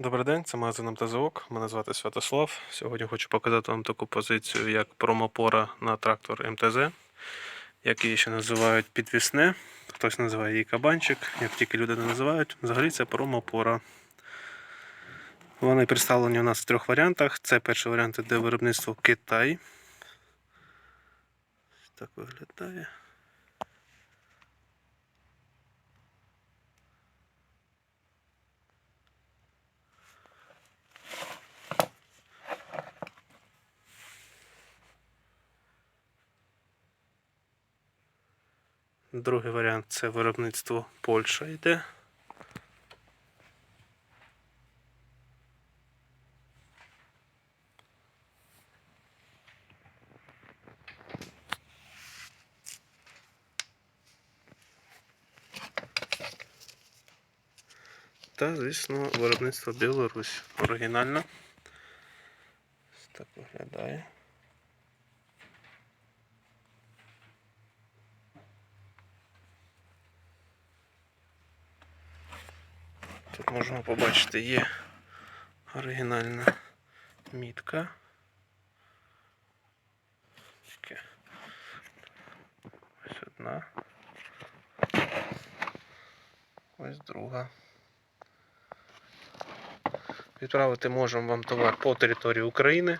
Добрий день, це магазин МТЗОК. Мене звати Святослав. Сьогодні хочу показати вам таку позицію, як промопора на трактор МТЗ, як її ще називають підвісне. Хтось називає її кабанчик, як тільки люди не називають. Взагалі це промопора. Вони представлені у нас в трьох варіантах. Це перший варіант іде виробництво Китай. Так виглядає. Другий варіант це виробництво Польща йде. Та, звісно, виробництво Білорусь. Оригінально. Ось так виглядає. Тут можна побачити, є оригінальна мітка. Ось одна. Ось друга. Відправити можемо вам товар по території України.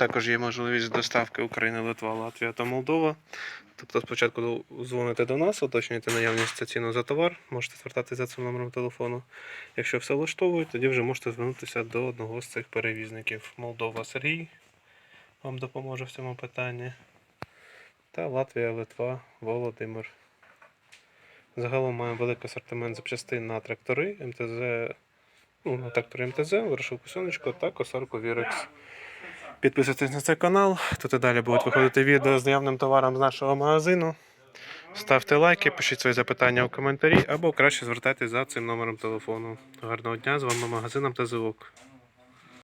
Також є можливість доставки України, Литва, Латвія та Молдова. Тобто спочатку дзвоните до нас, уточнюєте наявність та ціну за товар, можете звертатися за цим номером телефону. Якщо все влаштовує, тоді вже можете звернутися до одного з цих перевізників. Молдова Сергій вам допоможе в цьому питанні. Та Латвія, Литва, Володимир. Загалом маємо великий асортимент запчастин на трактори МТЗ, ну, на трактори МТЗ, вирішилку сонечко та косарку Вірекс. Підписуйтесь на цей канал. Тут і далі будуть виходити відео з наявним товаром з нашого магазину. Ставте лайки, пишіть свої запитання у коментарі або краще звертайтеся за цим номером телефону. Гарного дня! З вами магазин та ОК.